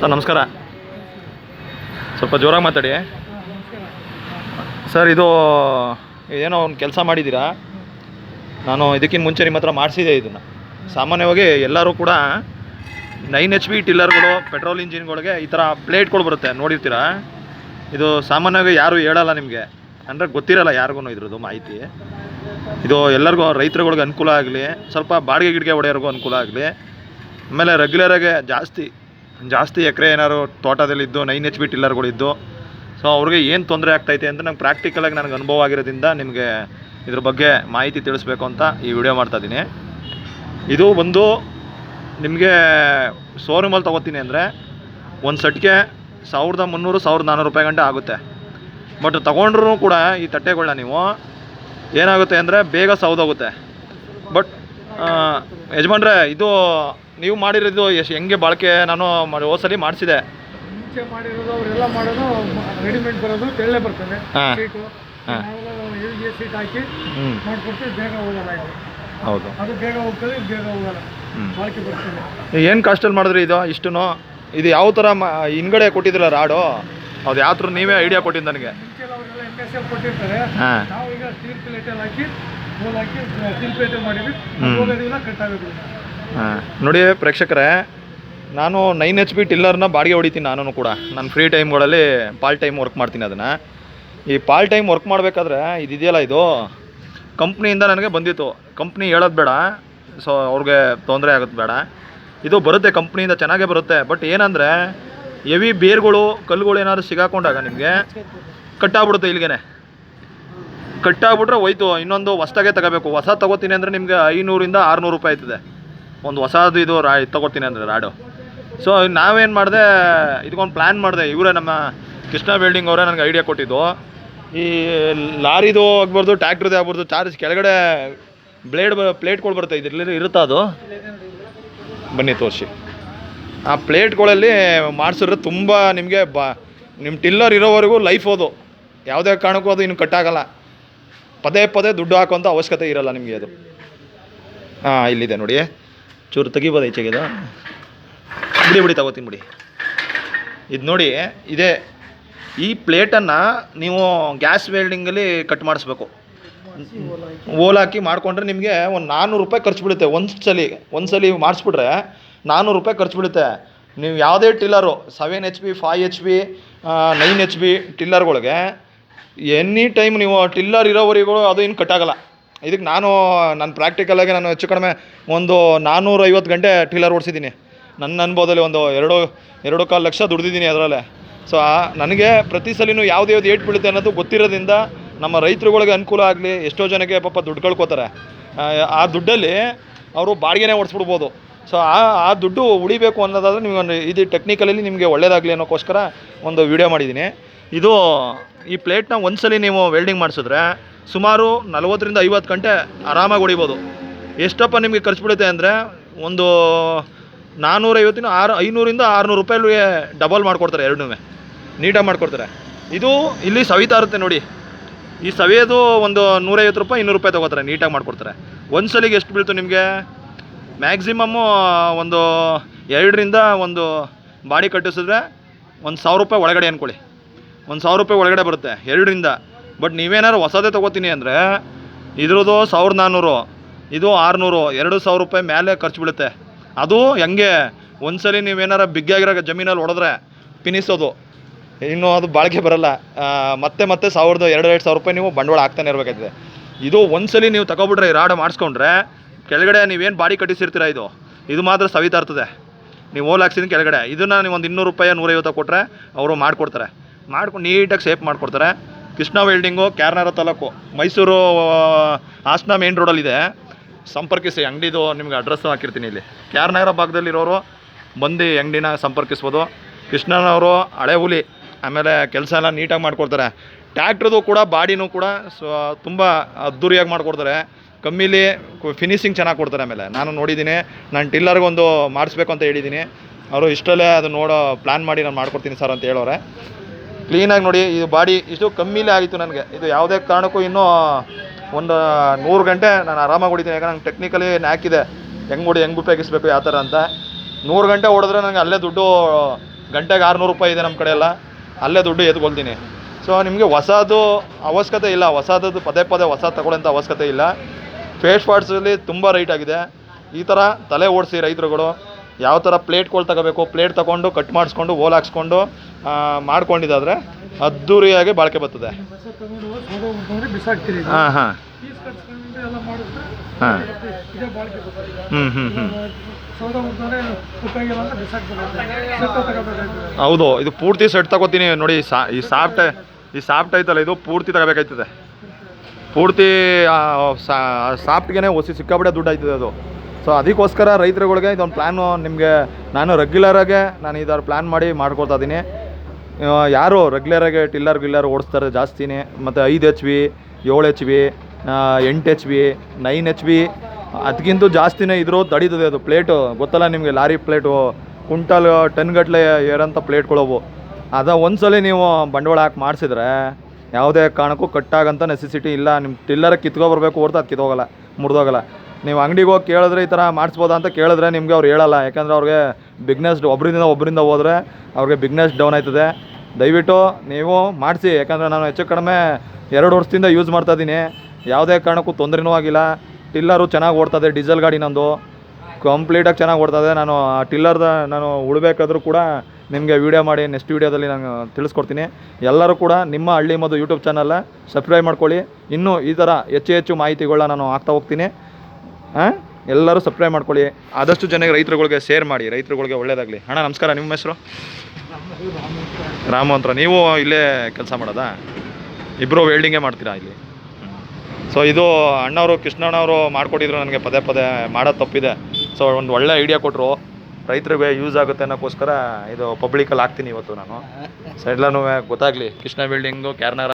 Sir, ನಮಸ್ಕಾರ. ಸ್ವಲ್ಪ ಜೋರಾಗಿ ಮಾತಾಡಿ. ಸರ್, ಇದು ಏನೋ ಒಂದು ಕೆಲಸ ಮಾಡಿದ್ದೀರಾ? ನಾನು ಇದಕ್ಕಿಂತ ಮುಂಚೆ ನಿಮ್ಮ ಹತ್ರ ಮಾಡಿಸಿದೆ ಇದನ್ನು. ಸಾಮಾನ್ಯವಾಗಿ ಎಲ್ಲರೂ ಕೂಡ ನೈನ್ ಎಚ್ ಪಿ ಟಿಲ್ಲರ್ಗಳು, ಪೆಟ್ರೋಲ್ ಇಂಜಿನ್ಗಳಿಗೆ ಈ ಥರ ಪ್ಲೇಟ್ಗಳು ಬರುತ್ತೆ. ನೋಡಿರ್ತೀರಾ? ಇದು ಸಾಮಾನ್ಯವಾಗಿ ಯಾರೂ ಹೇಳಲ್ಲ ನಿಮಗೆ. ಅಂದರೆ ಗೊತ್ತಿರಲ್ಲ ಯಾರಿಗೂ ಇದ್ರದ್ದು ಮಾಹಿತಿ. ಇದು ಎಲ್ಲರಿಗೂ, ರೈತರುಗಳಿಗೆ ಅನುಕೂಲ ಆಗಲಿ, ಸ್ವಲ್ಪ ಬಾಡಿಗೆ ಗಿಡಿಗೆ ಹೊಡೆಯೋರಿಗೂ ಅನುಕೂಲ ಆಗಲಿ, ಆಮೇಲೆ ರೆಗ್ಯುಲರಾಗೆ ಜಾಸ್ತಿ ಜಾಸ್ತಿ ಎಕರೆ ಏನಾದ್ರು ತೋಟದಲ್ಲಿದ್ದು ನೈನ್ ಎಚ್ ಬಿ ಟಿಲ್ಲರ್ಗಳಿದ್ದು ಸೊ ಅವ್ರಿಗೆ ಏನು ತೊಂದರೆ ಆಗ್ತೈತೆ ಅಂತ ನಂಗೆ ಪ್ರಾಕ್ಟಿಕಲಾಗಿ ನನಗೆ ಅನುಭವ ಆಗಿರೋದ್ರಿಂದ ನಿಮಗೆ ಇದ್ರ ಬಗ್ಗೆ ಮಾಹಿತಿ ತಿಳಿಸ್ಬೇಕು ಅಂತ ಈ ವಿಡಿಯೋ ಮಾಡ್ತಾಯಿದ್ದೀನಿ ಇದು ಒಂದು ನಿಮಗೆ ಶೋರೂಮಲ್ಲಿ ತೊಗೋತೀನಿ ಅಂದರೆ ಒಂದು ಸಟ್ಗೆ ಸಾವಿರದ ಮುನ್ನೂರು, ಸಾವಿರದ ನಾನ್ನೂರು ರೂಪಾಯಿ ಗಂಟೆ ಆಗುತ್ತೆ. ಬಟ್ ತೊಗೊಂಡ್ರೂ ಕೂಡ ಈ ತಟ್ಟೆಗಳನ್ನ ನೀವು ಏನಾಗುತ್ತೆ ಅಂದರೆ ಬೇಗ ಸೌದೋಗುತ್ತೆ. ಬಟ್ ಯಜಮಾನ್ರೆ, ಇದು ನೀವು ಮಾಡಿರೋದು ಎಷ್ಟು ಹೆಂಗೆ ಬಾಳಿಕೆ ನಾನು ಹೋದ್ಸಲಿ ಮಾಡಿಸಿದೆ. ಮುಂಚೆ ಮಾಡಿರೋದು ಅವರೆಲ್ಲ ಮಾಡೋದು ರೆಡಿಮೇಡ್ ಬರೋದು ತೆಳ್ಳೆ ಬರ್ತದೆ. ಹಾ. ಸೀಟು ಹಾ. ಎಲ್ಗೆ ಸೀಟ್ ಹಾಕಿ ಹ್ಞೂ ಮಾಡ್ಕೊಡ್ತೀವಿ ಬೇಗ ಹೋಗಲ್ಲ ಇದು. ಹೌದು. ಅದು ಬೇಗ ಹೋಗ್ತದೆ ಇದು ಬೇಗ ಹೋಗಲ್ಲ. ಹ್ಞೂ ಬಾಳಿಕೆ ಬರ್ತದೆ. ಏನು ಕಾಸ್ಟಲ್ಲಿ ಮಾಡಿದ್ರಿ ಇದು ಇಷ್ಟು ಇದು ಯಾವ ಥರ ಮ ಹಿಂಗಡೆ ಕೊಟ್ಟಿದ್ರಲ್ಲ ರಾಡು? ಅದು ಯಾವ ಥರ ನೀವೇ ಐಡಿಯಾ ಕೊಟ್ಟಿದ್ದು ನನಗೆ. ಮುಂಚೆ ಎಲ್ಲ ಅವರೆಲ್ಲ ಎಂ ಎಸ್ ಕೊಟ್ಟಿರ್ತಾರೆ. ಹಾಂ. ನಾವು ಈಗ ಸ್ಟೀಲ್ ಪ್ಲೇಟಲ್ಲಿ ಹಾಕಿ ಹೋಲ್ ಹಾಕಿ ಸ್ಟೀಲ್ ಪ್ಲೇಟಲ್ಲಿ ಮಾಡಿದ್ವಿ. ಹ್ಮ್. ಹೋಗೋದಿಲ್ಲ ಕಟ್ ಆಗೋದಿಲ್ಲ ಹಾಂ. ನೋಡಿ ಪ್ರೇಕ್ಷಕರೇ, ನಾನು ನೈನ್ ಎಚ್ ಪಿ ಟಿಲ್ಲರ್ನ ಬಾಡಿಗೆ ಹೊಡಿತೀನಿ ನಾನು ಕೂಡ. ನಾನು ಫ್ರೀ ಟೈಮ್ಗಳಲ್ಲಿ ಪಾರ್ಟ್ ಟೈಮ್ ವರ್ಕ್ ಮಾಡ್ತೀನಿ ಅದನ್ನು. ಈ ಪಾರ್ಟ್ ಟೈಮ್ ವರ್ಕ್ ಮಾಡಬೇಕಾದ್ರೆ ಇದಿದೆಯಲ್ಲ ಇದು? ಕಂಪ್ನಿಯಿಂದ ನನಗೆ ಬಂದಿತ್ತು. ಕಂಪ್ನಿ ಹೇಳೋದು ಬೇಡ. ಸೊ ಅವ್ರಿಗೆ ತೊಂದರೆ ಆಗೋದು ಬೇಡ. ಇದು ಬರುತ್ತೆ, ಕಂಪ್ನಿಯಿಂದ ಚೆನ್ನಾಗೇ ಬರುತ್ತೆ. ಬಟ್ ಏನಂದರೆ, ಹೆವಿ ಬೇರ್ಗಳು, ಕಲ್ಲುಗಳು ಏನಾದರೂ ಸಿಗಾಕೊಂಡಾಗ ನಿಮಗೆ ಕಟ್ಟಾಗ್ಬಿಡುತ್ತೆ ಇಲ್ಲಿಗೆ ಕಟ್ಟಾಗ್ಬಿಟ್ರೆ ಹೋಯ್ತು. ಇನ್ನೊಂದು ಹೊಸ್ದಾಗೆ ತಗೋಬೇಕು. ಹೊಸ ತಗೋತೀನಿ ಅಂದರೆ ನಿಮಗೆ ಐನೂರಿಂದ ಆರುನೂರು ರೂಪಾಯಿ ಆಯ್ತದೆ. ಒಂದು ಹೊಸದು ಇದು ರಾ ತಗೋತೀನಿ ಅಂದರೆ ರಾಡು. ಸೊ ನಾವೇನು ಮಾಡಿದೆ ಇದಕ್ಕೊಂದು ಪ್ಲ್ಯಾನ್ ಮಾಡಿದೆ, ಇವರೇ ನಮ್ಮ ಕೃಷ್ಣ ಬಿಲ್ಡಿಂಗ್ ಅವರೇ ನನಗೆ ಐಡಿಯಾ ಕೊಟ್ಟಿದ್ದು. ಈ ಲಾರಿದು ಆಗ್ಬಾರ್ದು ಟ್ಯಾಕ್ಟ್ರದ್ದು ಆಗ್ಬಾರ್ದು ಚಾರ್ಜ್ ಕೆಳಗಡೆ ಬ್ಲೇಡ್ ಪ್ಲೇಟ್ಗಳು ಬರುತ್ತೆ ಇದ್ರಲ್ಲಿ ಇರುತ್ತಾ ಅದು? ಬನ್ನಿ ತೋರಿಸಿ. ಆ ಪ್ಲೇಟ್ಗಳಲ್ಲಿ ಮಾಡಿಸಿದ್ರೆ ತುಂಬ ನಿಮಗೆ ಬ ನಿಮ್ಮ ಟಿಲ್ಲರ್ ಇರೋವರೆಗೂ ಲೈಫ್ ಅದು. ಯಾವುದೇ ಕಾರಣಕ್ಕೂ ಅದು ಇನ್ನು ಕಟ್ಟಾಗಲ್ಲ ಪದೇ ಪದೇ ದುಡ್ಡು ಹಾಕುವಂಥ ಅವಶ್ಯಕತೆ ಇರಲ್ಲ ನಿಮಗೆ ಅದು. ಹಾಂ, ಇಲ್ಲಿದೆ ನೋಡಿ. ಚೂರು ತೆಗಿಬೋದು ಈಚೆಗೆ ಇದು. ಬಿಡಿ ಬಿಡಿ ತಗೋತೀನಿ ಬಿಡಿ. ಇದು ನೋಡಿ, ಇದೇ, ಈ ಪ್ಲೇಟನ್ನು ನೀವು ಗ್ಯಾಸ್ ವೆಲ್ಡಿಂಗಲ್ಲಿ ಕಟ್ ಮಾಡಿಸ್ಬೇಕು. ಓಲ್ ಹಾಕಿ ಮಾಡಿಕೊಂಡ್ರೆ ನಿಮಗೆ ಒಂದು ನಾನ್ನೂರು ರೂಪಾಯಿ ಖರ್ಚು ಬಿಡುತ್ತೆ. ಒಂದು ಸಲ ಒಂದು ಸಲ ಮಾಡಿಸ್ಬಿಟ್ರೆ ನಾನ್ನೂರು ರೂಪಾಯಿ ಖರ್ಚು ಬಿಡುತ್ತೆ. ನೀವು ಯಾವುದೇ tiller seven H B five H B nine H B ಟಿಲ್ಲರ್ಗಳಿಗೆ, any time ನೀವು ಟಿಲ್ಲರ್ ಇರೋವರೆಗೂ ಅದು ಇನ್ನು ಕಟ್ಟಾಗಲ್ಲ ಇದಕ್ಕೆ ನಾನು ನನ್ನ ಪ್ರಾಕ್ಟಿಕಲಾಗಿ ನಾನು ಹೆಚ್ಚು ಕಡಿಮೆ ಒಂದು ನಾನ್ನೂರ ಐವತ್ತು ಗಂಟೆ ಟೀಲರ್ ಓಡಿಸಿದ್ದೀನಿ. ನನ್ನ ಅನುಭವದಲ್ಲಿ ಒಂದು ಎರಡು ಎರಡು ಕಾಲು ಲಕ್ಷ ದುಡ್ದಿದ್ದೀನಿ ಅದರಲ್ಲೇ. ಸೊ ನನಗೆ ಪ್ರತಿ ಸಲಿನೂ ಯಾವ್ದು ಯಾವ್ದು ಏಟ್ ಬೀಳುತ್ತೆ ಅನ್ನೋದು ಗೊತ್ತಿರೋದ್ರಿಂದ ನಮ್ಮ ರೈತರುಗಳಿಗೆ ಅನುಕೂಲ ಆಗಲಿ ಎಷ್ಟೋ ಜನಕ್ಕೆ ಪಾಪ ದುಡ್ಡು ಕಳ್ಕೊತಾರೆ. ಆ, ದುಡ್ಡಲ್ಲಿ ಅವರು ಬಾಡಿಗೆನೇ ಓಡಿಸ್ಬಿಡ್ಬೋದು. ಸೊ ಆ ಆ ದುಡ್ಡು ಉಳಿಬೇಕು ಅನ್ನೋದಾದ್ರೆ ನಿಮಗೆ ಇದು ಟೆಕ್ನಿಕಲಲ್ಲಿ ನಿಮಗೆ ಒಳ್ಳೇದಾಗಲಿ ಅನ್ನೋಕ್ಕೋಸ್ಕರ ಒಂದು ವಿಡಿಯೋ ಮಾಡಿದ್ದೀನಿ. ಇದು ಈ ಪ್ಲೇಟ್ನ ಒಂದ್ಸಲಿ ನೀವು ವೆಲ್ಡಿಂಗ್ ಮಾಡಿಸಿದ್ರೆ ಸುಮಾರು ನಲವತ್ತರಿಂದ ಐವತ್ತು ಗಂಟೆ ಆರಾಮಾಗಿ ಹೊಡಿಬೋದು. ಎಷ್ಟಪ್ಪ ನಿಮಗೆ ಖರ್ಚು ಬೀಳುತ್ತೆ ಅಂದರೆ ಒಂದು ನಾನ್ನೂರೈವತ್ತಿನ ಆರು, ಐನೂರಿಂದ ಆರುನೂರು ರೂಪಾಯಿಗೆ ಡಬಲ್ ಮಾಡಿಕೊಡ್ತಾರೆ ಎರಡನೂ ನೀಟಾಗಿ ಮಾಡಿಕೊಡ್ತಾರೆ. ಇದು ಇಲ್ಲಿ ಸವಿತಾ ಇರುತ್ತೆ ನೋಡಿ. ಈ ಸವಿಯೋದು ಒಂದು ನೂರೈವತ್ತು ರೂಪಾಯಿ, ಇನ್ನೂರು ರೂಪಾಯಿ ತೊಗೋತಾರೆ, ನೀಟಾಗಿ ಮಾಡಿಕೊಡ್ತಾರೆ. ಒಂದು ಸಲಿಗೆ ಎಷ್ಟು ಬೀಳ್ತು ನಿಮಗೆ? ಮ್ಯಾಕ್ಸಿಮಮ್ಮು ಒಂದು ಎರಡರಿಂದ ಒಂದು ಬಾಡಿ ಕಟ್ಟಿಸಿದ್ರೆ ಒಂದು ಸಾವಿರ ರೂಪಾಯಿ ಒಳಗಡೆ ಅಂದ್ಕೊಳ್ಳಿ ಒಂದು ಸಾವಿರ ರೂಪಾಯಿ ಒಳಗಡೆ ಬರುತ್ತೆ, ಎರಡರಿಂದ. ಬಟ್ ನೀವೇನಾದ್ರು ಹೊಸದೇ ತೊಗೋತೀನಿ ಅಂದರೆ ಇದ್ರದ್ದು ಸಾವಿರದ ನಾನ್ನೂರು ಇದು ಆರುನೂರು, ಎರಡು ಸಾವಿರ ರೂಪಾಯಿ ಮೇಲೆ ಖರ್ಚು ಬೀಳುತ್ತೆ. ಅದು ಹೆಂಗೆ? ಒಂದ್ಸಲಿ ನೀವೇನಾರು ಬಿಗ್ಗಾಗಿರೋ ಜಮೀನಲ್ಲಿ ಹೊಡೆದ್ರೆ ಪಿನಿಸೋದು. ಇನ್ನು ಅದು ಬಾಳಿಕೆ ಬರಲ್ಲ. ಮತ್ತೆ ಮತ್ತೆ ಸಾವಿರದ ಎರಡು ಎರಡು ಸಾವಿರ ರೂಪಾಯಿ ನೀವು ಬಂಡವಾಳ ಹಾಕ್ತಾನೆ ಇರಬೇಕಾಗ್ತದೆ ಇದು ಒಂದ್ಸಲಿ ನೀವು ತಗೊಬಿಟ್ರೆ ಈ ರಾಡ್ ಮಾಡಿಸ್ಕೊಂಡ್ರೆ ಕೆಳಗಡೆ ನೀವೇನು ಬಾಡಿ ಕಟ್ಟಿಸಿರ್ತೀರ ಇದು? ಇದು ಮಾತ್ರ ಸವಿತಾ ಇರ್ತದೆ. ನೀವು ಓಲ್ ಹಾಕ್ಸಿದ ಕೆಳಗಡೆ. ಇದನ್ನು ನೀವು ಒಂದು ಇನ್ನೂರು ರೂಪಾಯಿ ನೂರೈವತ್ತು ಕೊಟ್ಟರೆ ಅವರು ಮಾಡಿಕೊಡ್ತಾರೆ. ಮಾಡ್ಕೊಂಡು ನೀಟಾಗಿ ಸೇಫ್ ಮಾಡಿಕೊಡ್ತಾರೆ. ಕೃಷ್ಣ ವೆಲ್ಡಿಂಗು, ಕ್ಯಾರ್ನಾರ ತಾಲೂಕು, ಮೈಸೂರು ಹಾಸನ ಮೇನ್ ರೋಡಲ್ಲಿದೆ ಸಂಪರ್ಕಿಸಿ, ಅಂಗಡಿದು ನಿಮ್ಗೆ ಅಡ್ರೆಸ್ ಹಾಕಿರ್ತೀನಿ ಇಲ್ಲಿ. ಕ್ಯಾರ್ನಗರ ಭಾಗದಲ್ಲಿರೋರು ಬಂದು ಅಂಗಡಿನ ಸಂಪರ್ಕಿಸ್ಬೋದು. ಕೃಷ್ಣನವರು ಹಳೆ ಹುಲಿ, ಆಮೇಲೆ ಕೆಲಸ ಎಲ್ಲ ನೀಟಾಗಿ ಮಾಡಿಕೊಡ್ತಾರೆ. ಟ್ಯಾಕ್ಟ್ರದು ಕೂಡ, ಬಾಡಿನೂ ಕೂಡ ಸೊ, ತುಂಬ ಅದ್ದೂರಿಯಾಗಿ ಮಾಡಿಕೊಡ್ತಾರೆ. ಕಮ್ಮಿಲಿ ಫಿನಿಶಿಂಗ್ ಚೆನ್ನಾಗಿ ಕೊಡ್ತಾರೆ ಆಮೇಲೆ. ನಾನು ನೋಡಿದ್ದೀನಿ. ನಾನು ಟಿಲ್ಲರ್ಗೊಂದು ಮಾಡಿಸ್ಬೇಕು ಅಂತ ಹೇಳಿದ್ದೀನಿ. ಅವರು ಇಷ್ಟರಲ್ಲೇ ಅದು ನೋಡೋ ಪ್ಲ್ಯಾನ್ ಮಾಡಿ ನಾನು ಮಾಡ್ಕೊಡ್ತೀನಿ ಸರ್ ಅಂತ ಹೇಳೋರೆ. ಕ್ಲೀನಾಗಿ ನೋಡಿ, ಇದು ಬಾಡಿ ಇಷ್ಟು ಕಮ್ಮಿಲೇ ಆಗಿತ್ತು ನನಗೆ. ಇದು ಯಾವುದೇ ಕಾರಣಕ್ಕೂ ಇನ್ನೂ ಒಂದು ನೂರು ಗಂಟೆ ನಾನು ಆರಾಮಾಗಿ ಹೊಡಿತೀನಿ. ಯಾಕಂದ್ರೆ ನಂಗೆ ಟೆಕ್ನಿಕಲಿ ನ್ಯಾಕಿದೆ ಹೆಂಗೆ ಹೊಡಿ, ಹೆಂಗೆ ಉಪಯೋಗಿಸ್ಬೇಕು, ಯಾವ ಥರ ಅಂತ. ನೂರು ಗಂಟೆ ಹೊಡೆದ್ರೆ ನನಗೆ ಅಲ್ಲೇ ದುಡ್ಡು, ಗಂಟೆಗೆ ಆರುನೂರು ರೂಪಾಯಿ ಇದೆ ನಮ್ಮ ಕಡೆ ಎಲ್ಲ ಅಲ್ಲೇ ದುಡ್ಡು ಎದ್ಕೊಳ್ತೀನಿ ಸೊ ನಿಮಗೆ ಹೊಸದು ಅವಶ್ಯಕತೆ ಇಲ್ಲ. ಹೊಸದು ಪದೇ ಪದೇ ಹೊಸ ತಗೊಳ್ಳೋಂಥ ಅವಶ್ಯಕತೆ ಇಲ್ಲ. ಫೇಸ್ ಪಾರ್ಟ್ಸಲ್ಲಿ ತುಂಬ ರೈಟ್ ಆಗಿದೆ. ಈ ಥರ ತಲೆ ಓಡಿಸಿ ರೈತರುಗಳು, ಯಾವ ಥರ ಪ್ಲೇಟ್ಗಳು ತಗೋಬೇಕು ಪ್ಲೇಟ್ ತಗೊಂಡು ಕಟ್ ಮಾಡಿಸ್ಕೊಂಡು ಓಲ್ ಹಾಕ್ಸ್ಕೊಂಡು ಮಾಡ್ಕೊಂಡಿದ್ದಾದ್ರೆ ಅದ್ದೂರಿಯಾಗಿ ಬಾಳಿಕೆ ಬರ್ತದೆ. ಹಾಂ ಹಾಂ. ಹಾಂ ಹ್ಞೂ ಹ್ಞೂ ಹ್ಞೂ ಹೌದು ಇದು ಪೂರ್ತಿ ಸೆಟ್ ತಗೋತೀನಿ ನೋಡಿ ಸಾ ಈ ಸಾಫ್ಟ್ ಈ ಸಾಫ್ಟ್ ಐತಲ್ಲ ಇದು ಪೂರ್ತಿ ತಗೋಬೇಕಾಯ್ತದೆ. ಪೂರ್ತಿ ಸಾಫ್ಟ್ಗೆ ಒಸಿ ಸಿಕ್ಕಾಬಿಟ್ಟೆ ದುಡ್ಡು ಆಯ್ತದೆ ಅದು. ಸೊ ಅದಕ್ಕೋಸ್ಕರ ರೈತರುಗಳಿಗೆ ಇದೊಂದು ಪ್ಲ್ಯಾನು ನಿಮಗೆ ನಾನು ರೆಗ್ಯುಲರಾಗೆ ನಾನು ಇದರ ಪ್ಲ್ಯಾನ್ ಮಾಡಿ ಮಾಡ್ಕೊಳ್ತಾ ಇದ್ದೀನಿ ಯಾರು ರೆಗ್ಯುಲರಾಗಿ ಟಿಲ್ಲರ್ ಗಿಲ್ಲರ್ ಓಡಿಸ್ತಾರೆ ಜಾಸ್ತಿನೇ. ಮತ್ತು ಐದು ಎಚ್ ಬಿ ಏಳು ಎಚ್ ಬಿ ಎಂಟು H B nine H B ಅದಕ್ಕಿಂತ ಜಾಸ್ತಿನೇ ಇದ್ರು ತಡೀತದೆ ಅದು ಪ್ಲೇಟು ಗೊತ್ತಲ್ಲ ನಿಮಗೆ ಲಾರಿ ಪ್ಲೇಟು ಕುಂಟಲ್ ಟನ್ ಗಟ್ಟಲೆ ಏರಂಥ ಪ್ಲೇಟ್ಗಳವು ಅದ ಒಂದ್ಸಲ ನೀವು ಬಂಡವಾಳ ಹಾಕಿ ಮಾಡಿಸಿದ್ರೆ ಯಾವುದೇ ಕಾರಣಕ್ಕೂ ಕಟ್ಟಾಗಂಥ ನೆಸೆಸಿಟಿ ಇಲ್ಲ. ನಿಮ್ಮ ಟಿಲ್ಲರ್ ಕಿತ್ಕೊಬರ್ಬೇಕು ಹೊರ್ತು ಅದು ಕಿತ್ತೋಗಲ್ಲ ಮುರಿದೋಗಲ್ಲ. ನೀವು ಅಂಗಡಿಗೆ ಹೋಗಿ ಕೇಳಿದ್ರೆ ಈ ಥರ ಮಾಡಿಸ್ಬೋದಾ ಅಂತ ಕೇಳಿದ್ರೆ ನಿಮಗೆ ಅವ್ರು ಹೇಳಲ್ಲ. ಯಾಕಂದರೆ ಅವ್ರಿಗೆ ಬಿಗ್ನೆಸ್ ಒಬ್ಬರಿಂದ ಒಬ್ಬರಿಂದ ಹೋದರೆ ಅವ್ರಿಗೆ ಬಿಗ್ನೆಸ್ ಡೌನ್ ಆಯ್ತದೆ. ದಯವಿಟ್ಟು ನೀವು ಮಾಡಿಸಿ, ಯಾಕಂದರೆ ನಾನು ಹೆಚ್ಚು ಕಡಿಮೆ ಎರಡು ವರ್ಷದಿಂದ ಯೂಸ್ ಮಾಡ್ತಾ ಇದ್ದೀನಿ. ಯಾವುದೇ ಕಾರಣಕ್ಕೂ ತೊಂದರೆನೂ ಆಗಿಲ್ಲ. ಟಿಲ್ಲರು ಚೆನ್ನಾಗಿ ಓಡ್ತದೆ ಡೀಸೆಲ್ ಗಾಡಿ ನಂದು. ಕಂಪ್ಲೀಟಾಗಿ ಚೆನ್ನಾಗಿ ಓಡ್ತದೆ ನಾನು ಆ ಟಿಲ್ಲರ್ದ ನಾನು ಉಳ್ಬೇಕಾದ್ರೂ ಕೂಡ ನಿಮಗೆ ವೀಡಿಯೋ ಮಾಡಿ ನೆಕ್ಸ್ಟ್ ವೀಡಿಯೋದಲ್ಲಿ ನಾನು ತಿಳಿಸ್ಕೊಡ್ತೀನಿ. ಎಲ್ಲರೂ ಕೂಡ ನಿಮ್ಮ ಹಳ್ಳಿ ಮದು ಯೂಟ್ಯೂಬ್ ಚಾನಲ್ನ ಸಬ್ಸ್ಕ್ರೈಬ್ ಮಾಡ್ಕೊಳ್ಳಿ. ಇನ್ನೂ ಈ ಥರ ಹೆಚ್ಚು ಹೆಚ್ಚು ಮಾಹಿತಿಗಳನ್ನ ನಾನು ಹಾಕ್ತಾ ಹೋಗ್ತೀನಿ. ಹಾಂ ಎಲ್ಲರೂ ಸಬ್ಸ್ಕ್ರೈಬ್ ಮಾಡ್ಕೊಳ್ಳಿ. ಆದಷ್ಟು ಜನಕ್ಕೆ ರೈತರುಗಳಿಗೆ ಶೇರ್ ಮಾಡಿ. ರೈತರುಗಳಿಗೆ ಒಳ್ಳೆಯದಾಗಲಿ ಅಣ್ಣ, ನಮಸ್ಕಾರ. ನಿಮ್ಮ ಹೆಸರು? ರಾಮು ನೀವು ಇಲ್ಲೇ ಕೆಲಸ ಮಾಡೋದಾ? ಇಬ್ಬರು ವೆಲ್ಡಿಂಗೇ ಮಾಡ್ತೀರಾ ಇಲ್ಲಿ? ಸೊ ಇದು ಅಣ್ಣವರು, ಕೃಷ್ಣಣ್ಣವರು ಮಾಡಿಕೊಟ್ಟಿದ್ರು ನನಗೆ ಪದೇ ಪದೇ ಮಾಡೋದು ತಪ್ಪಿದೆ. ಸೊ ಒಂದು ಒಳ್ಳೆ ಐಡಿಯಾ ಕೊಟ್ಟರು ರೈತರಿಗೆ ಯೂಸ್ ಆಗುತ್ತೆ ಅನ್ನೋಕ್ಕೋಸ್ಕರ ಇದು ಪಬ್ಲಿಕಲ್ಲಿ ಹಾಕ್ತೀನಿ ಇವತ್ತು ನಾನು. ಸೊ ಎಲ್ಲನೂ ಗೊತ್ತಾಗಲಿ. ಕೃಷ್ಣ ಬಿಲ್ಡಿಂಗು ಕ್ಯಾರ್ನಗರ